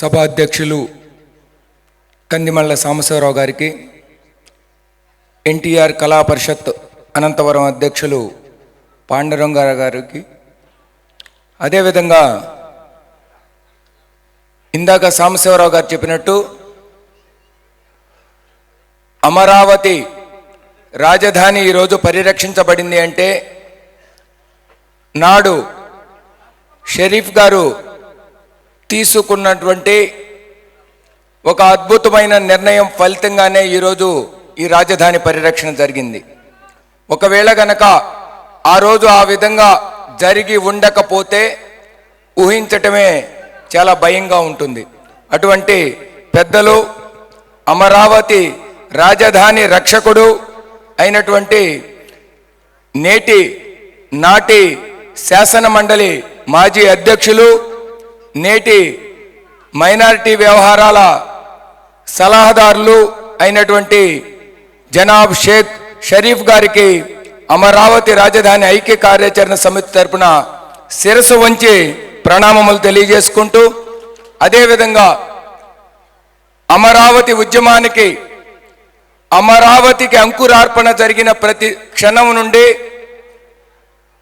సభ అధ్యక్షులు సాంబశివరావు గారికి ఎన్టీఆర్ కళా పరిషత్ అనంతవరం అధ్యక్షులు పాండురంగ గారికి అదేవిధంగా ఇందాక సాంబశివరావు గారు చెప్పినట్టు అమరావతి రాజధాని ఈరోజు పరిరక్షించబడింది అంటే నాడు షరీఫ్ గారు తీసుకున్నటువంటి ఒక అద్భుతమైన నిర్ణయం ఫలితంగానే ఈరోజు ఈ రాజధాని పరిరక్షణ జరిగింది. ఒకవేళ గనక ఆ రోజు ఆ విధంగా జరిగి ఉండకపోతే ఊహించటమే చాలా భయంగా ఉంటుంది. అటువంటి పెద్దలు అమరావతి రాజధాని రక్షకుడు అయినటువంటి నేటి నాటి శాసన మండలి మాజీ అధ్యక్షులు నేటి మైనారిటీ వ్యవహారాల సలహాదారులు అయినటువంటి జనాబ్ షేక్ షరీఫ్ గారికి అమరావతి రాజధాని ఐక్య కార్యాచరణ సమితి తరపున శిరసు వంచి ప్రణామములు తెలియజేసుకుంటూ అదేవిధంగా అమరావతి ఉద్యమానికి అమరావతికి అంకురార్పణ జరిగిన ప్రతి క్షణం నుండి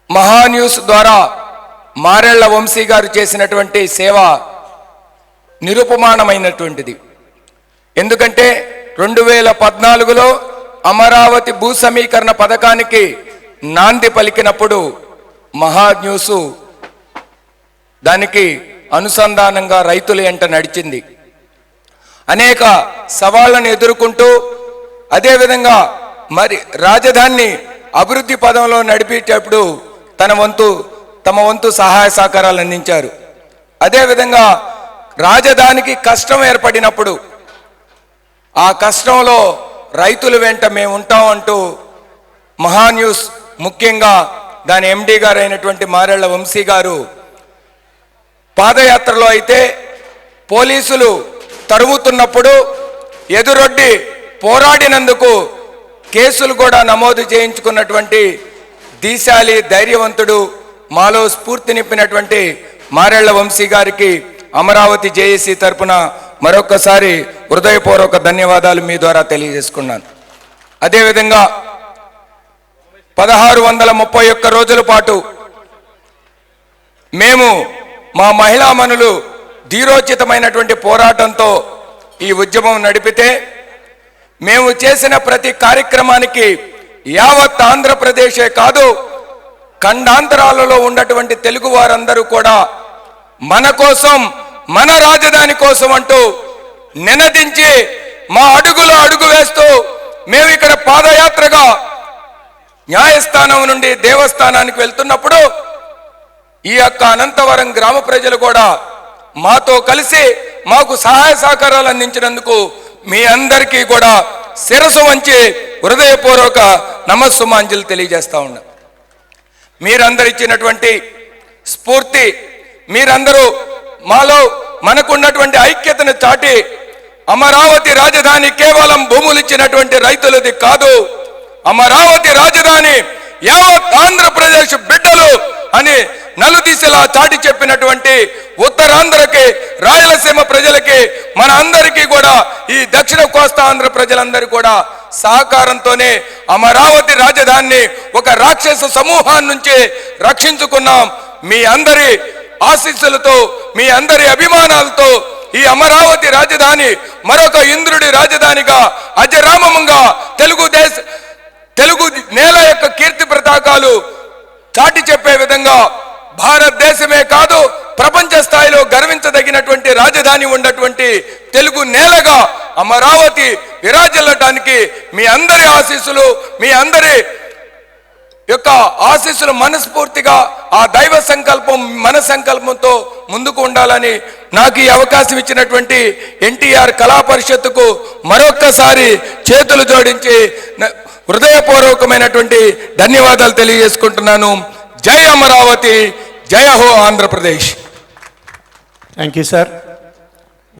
మహాన్యూస్ ద్వారా మారెళ్ళ వంశీ గారు చేసినటువంటి సేవ నిరుపమానమైనటువంటిది. ఎందుకంటే రెండు వేల పద్నాలుగులో అమరావతి భూ సమీకరణ పథకానికి నాంది పలికినప్పుడు మహా న్యూస్ దానికి అనుసంధానంగా రైతుల ఎంట నడిచింది. అనేక సవాళ్ళను ఎదుర్కొంటూ అదేవిధంగా మరి రాజధాని అభివృద్ధి పదంలో నడిపేటప్పుడు తన వంతు తమ వంతు సహాయ సహకారాలు అందించారు. అదేవిధంగా రాజధానికి కష్టం ఏర్పడినప్పుడు ఆ కష్టంలో రైతుల వెంట మేము ఉంటాం అంటూ మహాన్యూస్ ముఖ్యంగా దాని ఎండి గారు అయినటువంటి మారెళ్ళ వంశీ గారు పాదయాత్రలో అయితే పోలీసులు తరుముతున్నప్పుడు ఎదురొడ్డి పోరాడినందుకు కేసులు కూడా నమోదు చేయించుకున్నటువంటి దీశాలి ధైర్యవంతుడు మాలో స్ఫూర్తి నింపినటువంటి మారెళ్ళ వంశీ గారికి అమరావతి జేఏసీ తరపున మరొకసారి హృదయపూర్వక ధన్యవాదాలు మీ ద్వారా తెలియజేసుకున్నాను. అదేవిధంగా పదహారు వందల ముప్పై ఒక్క రోజుల పాటు మేము మా మహిళా మనులు ధీరోచితమైనటువంటి పోరాటంతో ఈ ఉద్యమం నడిపితే మేము చేసిన ప్రతి కార్యక్రమానికి యావత్ ఆంధ్రప్రదేశే కాదు ఖండాంతరాలలో ఉన్నటువంటి తెలుగు వారందరూ కూడా మన కోసం మన రాజధాని కోసం అంటూ నినదించి మా అడుగులో అడుగు వేస్తూ మేము ఇక్కడ పాదయాత్రగా న్యాయస్థానం నుండి దేవస్థానానికి వెళ్తున్నప్పుడు ఈ యొక్క అనంతవరం గ్రామ ప్రజలు కూడా మాతో కలిసి మాకు సహాయ సహకారాలు అందించినందుకు మీ అందరికీ కూడా శిరసు వంచి హృదయపూర్వక నమస్సుమాంజలు తెలియజేస్తా ఉన్నా. మీరందరు ఇచ్చినటువంటి స్ఫూర్తి మీరందరూ మాలో మనకున్నటువంటి ఐక్యతను చాటి అమరావతి రాజధాని కేవలం భూములు ఇచ్చినటువంటి రైతులది కాదు. అమరావతి రాజధాని యావత్ ఆంధ్రప్రదేశ్ బిడ్డలు అని నలుదిశలా చాటి చెప్పినటువంటి ఉత్తరాంధ్రకి రాయలసీమ ప్రజలకి మన అందరికీ కూడా ఈ దక్షిణ కోస్తా ఆంధ్ర ప్రజలందరూ కూడా సహకారంతోనే అమరావతి రాజధానిని ఒక రాక్షస సమూహాన్ని నుంచి రక్షించుకున్నాం. మీ అందరి ఆశీస్సులతో మీ అందరి అభిమానాలతో ఈ అమరావతి రాజధాని మరొక ఇంద్రుడి రాజధానిగా అజరామముగా తెలుగుదేశ తెలుగు నేల యొక్క కీర్తి ప్రతాకాలు చాటి చెప్పే విధంగా భారతదేశమే కాదు ప్రపంచ స్థాయిలో గర్వించదగినటువంటి రాజధాని ఉన్నటువంటి తెలుగు నేలగా అమరావతి విరాజల మీ అందరి ఆశీస్సులు మీ అందరి యొక్క ఆశీస్సులు మనస్ఫూర్తిగా ఆ దైవ సంకల్పం మన సంకల్పంతో ముందుకు ఉండాలని నాకు ఈ అవకాశం ఇచ్చినటువంటి ఎన్టీఆర్ కళా పరిషత్తుకు మరొక్కసారి చేతులు జోడించి హృదయపూర్వకమైనటువంటి ధన్యవాదాలు తెలియజేసుకుంటున్నాను. జై అమరావతి జయ హో ఆంధ్రప్రదేశ్. Thank you sir